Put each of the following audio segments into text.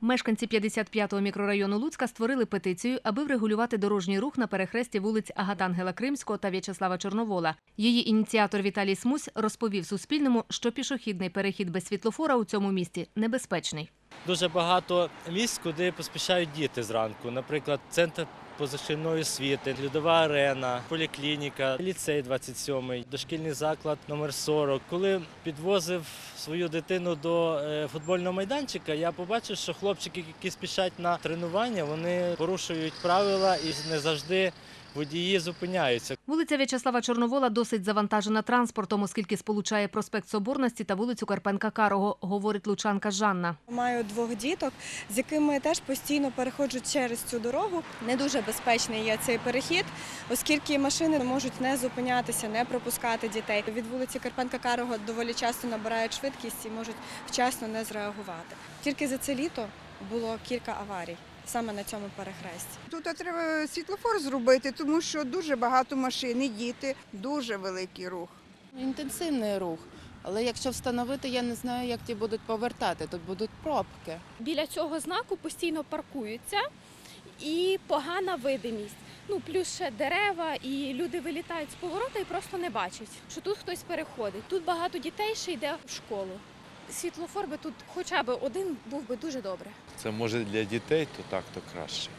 Мешканці 55-го мікрорайону Луцька створили петицію, аби врегулювати дорожній рух на перехресті вулиць Агатангела Кримського та В'ячеслава Чорновола. Її ініціатор Віталій Смусь розповів Суспільному, що пішохідний перехід без світлофора у цьому місті небезпечний. Дуже багато місць, куди поспішають діти зранку. Наприклад, центр позашкільної освіти, льодова арена, поліклініка, ліцей 27, дошкільний заклад номер 40. Коли підвозив свою дитину до е, футбольного майданчика, я побачив, що хлопчики, які спішать на тренування, вони порушують правила і не завжди водії зупиняються. Вулиця В'ячеслава Чорновола досить завантажена транспортом, оскільки сполучає проспект Соборності та вулицю Карпенка Карого, говорить лучанка Жанна. Маю двох діток, з якими теж постійно переходжу через цю дорогу. Не дуже безпечний є цей перехід, оскільки машини можуть не зупинятися, не пропускати дітей. Від вулиці Карпенка Карого доволі часто набирають швидкість і можуть вчасно не зреагувати. Тільки за це літо було кілька аварій саме на цьому перехресті. Тут треба світлофор зробити, тому що дуже багато машин, і діти, дуже великий рух. Інтенсивний рух. Але якщо встановити, я не знаю, як ті будуть повертати. Тут будуть пробки. біля цього знаку постійно паркуються і погана видимість. Ну, плюс ще дерева, і люди вилітають з поворота і просто не бачать, що тут хтось переходить. Тут багато дітей ще йде в школу. Світлофор би тут хоча б один був би дуже добре. Це може для дітей, то так, то краще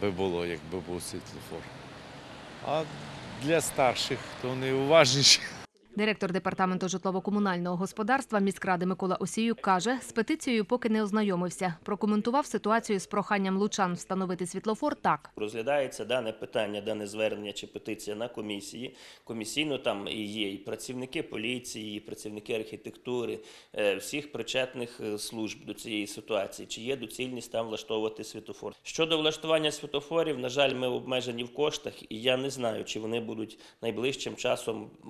би було, якби був світлофор. А для старших, то вони уважніші. Директор департаменту житлово-комунального господарства міськради Микола Осіюк каже, з петицією поки не ознайомився. Прокоментував ситуацію з проханням лучан встановити світлофор так. Розглядається дане питання, дане звернення чи петиція на комісії. Комісійно там і є і працівники поліції, і працівники архітектури, е, всіх причетних е, служб до цієї ситуації, чи є доцільність там влаштовувати світофор. Щодо влаштування світофорів, на жаль, ми обмежені в коштах, і я не знаю, чи вони будуть найближчим часом е,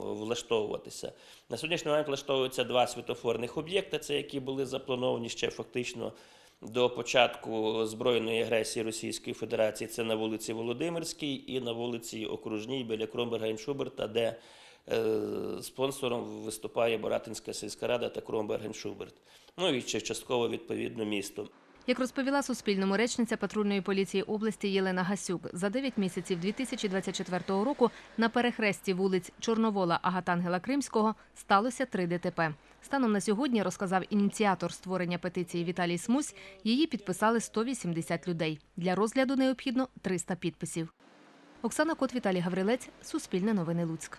влаштовуватися. На сьогоднішній момент влаштовуються два світофорних об'єкти, це які були заплановані ще фактично до початку збройної агресії Російської Федерації це на вулиці Володимирській і на вулиці Окружній біля Кромберга і Шуберта, де е, спонсором виступає Боратинська сільська рада та Кромберген Шуберт. Ну і частково відповідно місто. Як розповіла Суспільному речниця патрульної поліції області Єлена Гасюк, за 9 місяців 2024 року на перехресті вулиць Чорновола Агатангела Кримського сталося три ДТП. Станом на сьогодні, розказав ініціатор створення петиції Віталій Смусь, її підписали 180 людей. Для розгляду необхідно 300 підписів. Оксана Кот, Віталій Гаврилець, Суспільне новини Луцьк.